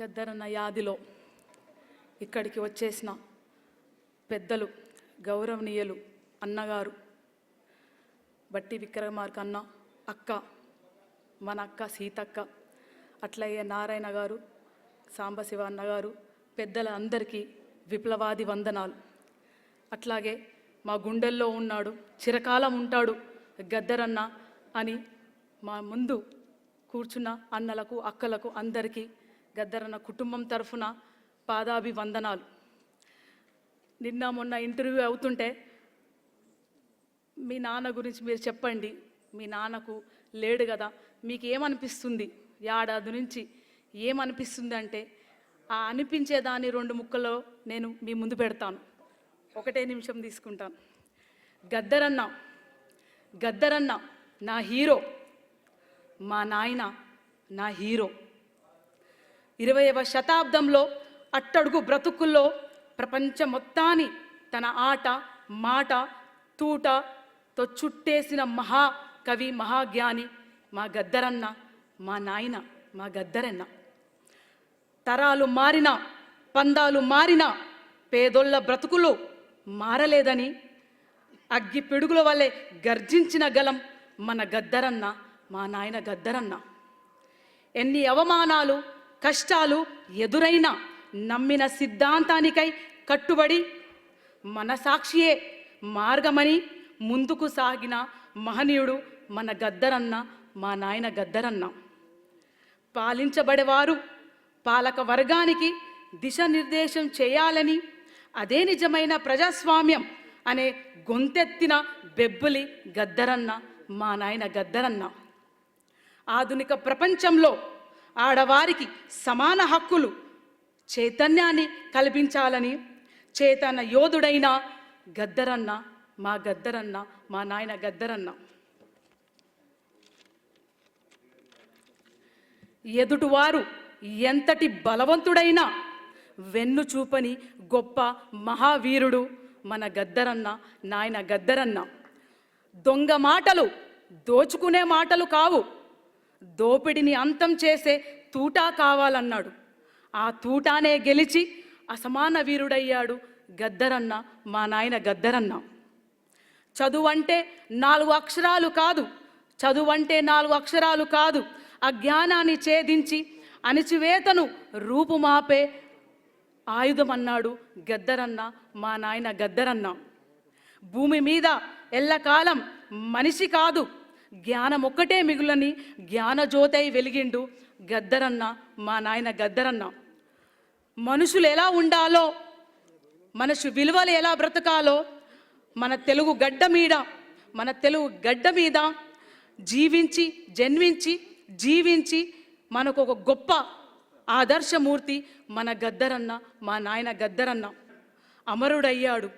గద్దరన్న యాదిలో ఇక్కడికి వచ్చేసిన పెద్దలు గౌరవనీయులు అన్నగారు బట్టి విక్రమార్క అన్న అక్క మన అక్క సీతక్క అట్లయ్యే నారాయణ గారు సాంబశివ అన్నగారు పెద్దల అందరికీ విప్లవాది వందనాలు. అట్లాగే మా గుండెల్లో ఉన్నాడు చిరకాలం ఉంటాడు గద్దరన్న అని మా ముందు కూర్చున్న అన్నలకు అక్కలకు అందరికీ గద్దరన్న కుటుంబం తరఫున పాదాభి వందనాలు నిన్న మొన్న ఇంటర్వ్యూ అవుతుంటే మీ నాన్న గురించి మీరు చెప్పండి. మీ నాన్నకు లేడు కదా మీకు ఏమనిపిస్తుంది ఏడాది నుంచి ఏమనిపిస్తుంది అంటే ఆ అనిపించే దాని రెండు ముక్కలో నేను మీ ముందు పెడతాను. ఒకటే నిమిషం తీసుకుంటాను. గద్దరన్న గద్దరన్న నా హీరో. మా నాయన నా హీరో. ఇరవైవ శతాబ్దంలో అట్టడుగు బ్రతుకుల్లో ప్రపంచం మొత్తాన్ని తన ఆట మాట తూటతో చుట్టేసిన మహాకవి మహాజ్ఞాని మా గద్దరన్న మా నాయన మా గద్దరన్న. తరాలు మారినా పందాలు మారినా పేదోళ్ళ బ్రతుకులు మారలేదని అగ్గి పిడుగుల వల్లే గర్జించిన గలం మన గద్దరన్న మా నాయన గద్దరన్న. ఎన్ని అవమానాలు కష్టాలు ఎదురైనా నమ్మిన సిద్ధాంతానికై కట్టుబడి మన సాక్షియే మార్గమని ముందుకు సాగిన మహనీయుడు మన గద్దరన్న మా నాయన గద్దరన్న. పాలించబడేవారు పాలక వర్గానికి దిశానిర్దేశం చేయాలని అదే నిజమైన ప్రజాస్వామ్యం అనే గొంతెత్తిన బెబ్బులి గద్దరన్న మా నాయన గద్దరన్న. ఆధునిక ప్రపంచంలో ఆడవారికి సమాన హక్కులు. చైతన్యాన్ని కల్పించాలని చేతన యోధుడైన గద్దరన్న మా గద్దరన్న మా నాయన గద్దరన్న. ఎదుటివారు ఎంతటి బలవంతుడైనా వెన్ను చూపని గొప్ప మహావీరుడు మన గద్దరన్న నాయన గద్దరన్న. దొంగ మాటలు దోచుకునే మాటలు కావు. దోపిడిని అంతం చేసే తూటా కావాలన్నాడు. ఆ తూటానే గెలిచి అసమాన వీరుడయ్యాడు గద్దరన్న మా నాయన గద్దరన్న. చదువు అంటే నాలుగు అక్షరాలు కాదు చదువు అంటే నాలుగు అక్షరాలు కాదు అజ్ఞానాన్ని ఛేదించి అణిచివేతను రూపుమాపే ఆయుధం అన్నాడు గద్దరన్న మా నాయన గద్దరన్న. భూమి మీద ఎల్లకాలం మనిషి కాదు జ్ఞానం ఒక్కటే మిగులని జ్ఞానజ్యోతై వెలిగిండు గద్దరన్న మా నాయన గద్దరన్న. మనుషులు ఎలా ఉండాలో మనుషు విలువలు ఎలా బ్రతకాలో మన తెలుగు గడ్డ మీద మన తెలుగు గడ్డ మీద జీవించి జన్మించి జీవించి మనకు ఒక గొప్ప ఆదర్శమూర్తి మన గద్దరన్న మా నాయన గద్దరన్న. అమరుడయ్యాడు.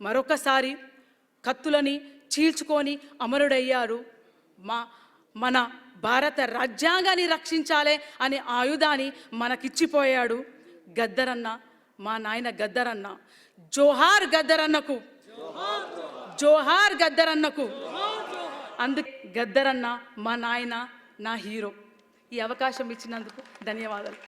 మరొకసారి కత్తులని చీల్చుకొని అమరుడయ్యారు. మా మన భారత రాజ్యాంగాన్ని రక్షించాలే అనే ఆయుధాన్ని మనకిచ్చిపోయాడు గద్దరన్న మా నాయన గద్దరన్న. జోహార్ గద్దరన్నకు. జోహార్ గద్దరన్నకు. అందు గద్దరన్న మా నాయన నా హీరో. ఈ అవకాశం ఇచ్చినందుకు ధన్యవాదాలు.